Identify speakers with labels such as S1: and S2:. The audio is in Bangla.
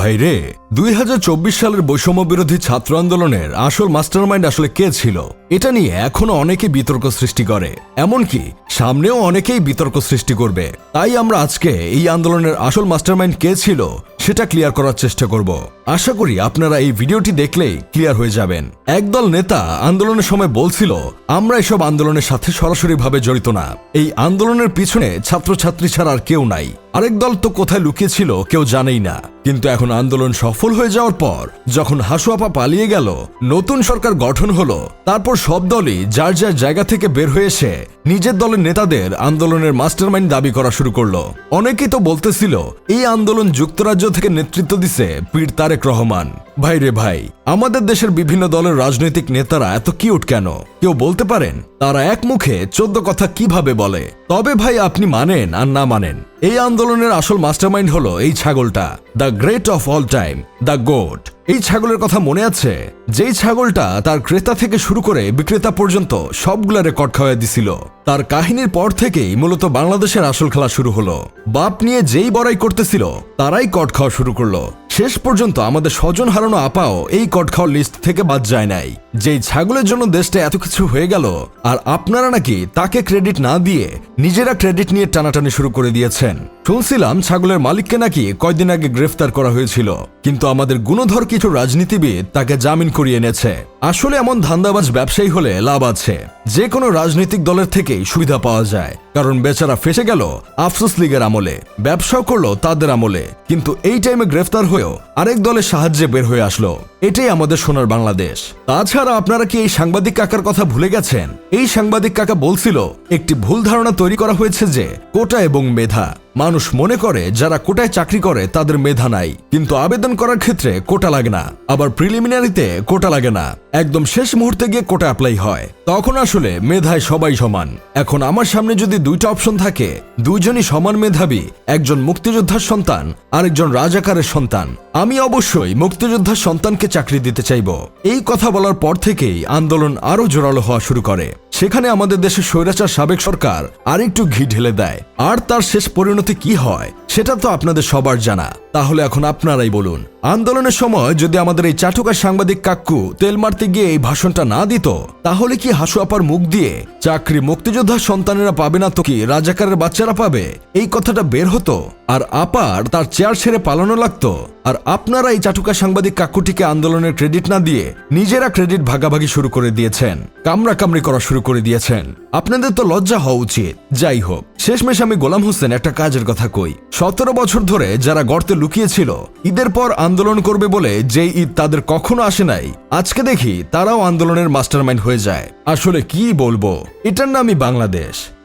S1: ভাইরে, দুই হাজার চব্বিশ সালের বৈষম্য বিরোধী ছাত্র আন্দোলনের আসল মাস্টারমাইন্ড আসলে কে ছিল? এটা নিয়ে এখনও অনেকে বিতর্ক সৃষ্টি করে। এমনকি সামনেও অনেকেই বিতর্ক সৃষ্টি করবে। তাই আমরা আজকে এই আন্দোলনের আসল মাস্টারমাইন্ড কে ছিল সেটা ক্লিয়ার করার চেষ্টা করব। আশা করি আপনারা এই ভিডিওটি দেখলেই ক্লিয়ার হয়ে যাবেন। একদল নেতা আন্দোলনের সময় বলছিল, আমরা এসব আন্দোলনের সাথে সরাসরিভাবে জড়িত না। এই আন্দোলনের পিছনে ছাত্রছাত্রী ছাড়া আর কেউ নাই। আরেক দল তো কোথায় লুকিয়েছিল কেউ জানেই না। কিন্তু এখন আন্দোলন সফল হয়ে যাওয়ার পর, যখন হাসুয়াপা পালিয়ে গেল, নতুন সরকার গঠন হলো, তারপর সব দলই যার যার জায়গা থেকে বের হয়ে এসে নিজের দলের নেতাদের আন্দোলনের মাস্টারমাইন্ড দাবি করা শুরু করল। অনেকেই তো বলতেছিল, এই আন্দোলন যুক্তরাজ্য থেকে নেতৃত্ব দিছে পীর তারেক রহমান। ভাই রে ভাই, আমাদের দেশের বিভিন্ন দলের রাজনৈতিক নেতারা এত কিউট কেন? কেউ বলতে পারেন? তারা এক মুখে চোদ্দ কথা কীভাবে বলে? তবে ভাই, আপনি মানেন আর না মানেন। এই আন্দোলনের আসল মাস্টারমাইন্ড হলো এই ছাগলটা, the great of all time, the GOAT. এই ছাগলের কথা মনে আছে? যেই ছাগলটা তার ক্রেতা থেকে শুরু করে বিক্রেতা পর্যন্ত সবগুলা রেকর্ড খাওয়াই দিছিল। তার কাহিনীর পর থেকেই মূলত বাংলাদেশের আসল খেলা শুরু হলো। বাপ নিয়ে যেই বড়াই করতেছিল, তারাই কট খাওয়া শুরু করল। শেষ পর্যন্ত আমাদের স্বজন হারানো আপাও এই কট খাওয়ার লিস্ট থেকে বাদ যায় নাই। যেই ছাগলের জন্য দেশটা এত কিছু হয়ে গেল, আর আপনারা নাকি তাকে ক্রেডিট না দিয়ে নিজেরা ক্রেডিট নিয়ে টানাটানি শুরু করে দিয়েছেন। শুনছিলাম ছাগলের মালিককে নাকি কয়দিন আগে গ্রেফতার করা হয়েছিল, কিন্তু আমাদের গুণধর কিছু রাজনীতিবিদ তাকে জামিন করিয়ে এনেছে। আসলে এমন ধান্দাবাজ ব্যবসায়ী হলে লাভ আছে। যে কোনো রাজনৈতিক দলের থেকেই সুবিধা পাওয়া যায়, কারণ বেচারা ফেসে গেল আফসোস লীগের আমলে, ব্যবসাও করল তাদের আমলে। কিন্তু এই টাইমে গ্রেফতার হয়েও আরেক দলের সাহায্যে বের হয়ে আসলো। এটাই আমাদের সোনার বাংলাদেশ। তাছাড়া আপনারা কি এই সাংবাদিক কাকার কথা ভুলে গেছেন? এই সাংবাদিক কাকা বলছিল, একটি ভুল ধারণা তৈরি করা হয়েছে যে, কোটা এবং মেধা মানুষ মনে করে যারা কোটায় চাকরি করে তাদের মেধা নাই, কিন্তু আবেদন করার ক্ষেত্রে কোটা লাগে না। আবার প্রিলিমিনারিতে কোটা লাগে না। একদম শেষ মুহূর্তে গিয়ে কোটা অ্যাপ্লাই হয়। তখন আসলে মেধায় সবাই সমান। এখন আমার সামনে যদি দুইটা অপশন থাকে, দুইজনই সমান মেধাবী, একজন মুক্তিযোদ্ধার সন্তান, আরেকজন রাজাকারের সন্তান। আমি অবশ্যই মুক্তিযোদ্ধার সন্তানকে চাকরি দিতে চাইব। এই কথা বলার পর থেকেই আন্দোলন আরও জোরালো হওয়া শুরু করে। সেখানে আমাদের দেশে স্বৈরাচার সাবেক সরকার আরেকটু ঘি ঢেলে দেয়। আর তার শেষ পরিণতি কি হয়, সেটা তো আপনাদের সবার জানা। তাহলে এখন আপনারাই বলুন। আন্দোলনের সময় যদি আমাদের এই চাটুকার সাংবাদিক কাক্কু তেল মারতে গিয়ে এই ভাষণটা না দিত, তাহলে কি হাসু আপার মুখ দিয়ে চাকরি মুক্তিযোদ্ধার সন্তানেরা পাবে না তো কি রাজাকারের বাচ্চারা পাবে? এই কথাটা বের হতো। আর আপার তার চেয়ার ছেড়ে পালানো লাগতো। আর আপনারা এই চাটুকা সাংবাদিক কাকুটিকে আন্দোলনের ক্রেডিট না দিয়ে নিজেরা ক্রেডিট ভাগাভাগি শুরু করে দিয়েছেন। কামড়া কামড়ি করা শুরু করে দিয়েছেন। আপনাদের তো লজ্জা হওয়া উচিত। যাই হোক, শেষমেশ আমি গোলাম হোসেন একটা কাজের কথা কই। সতেরো বছর ধরে যারা গর্তে লুকিয়েছিল। ঈদের পর আন্দোলন করবে বলে যে ঈদ তাদের কখনো আসে নাই, আজকে দেখি তারাও আন্দোলনের মাস্টারমাইন্ড হয়ে যায়। আসলে কি বলব? এটার নামই বাংলাদেশ।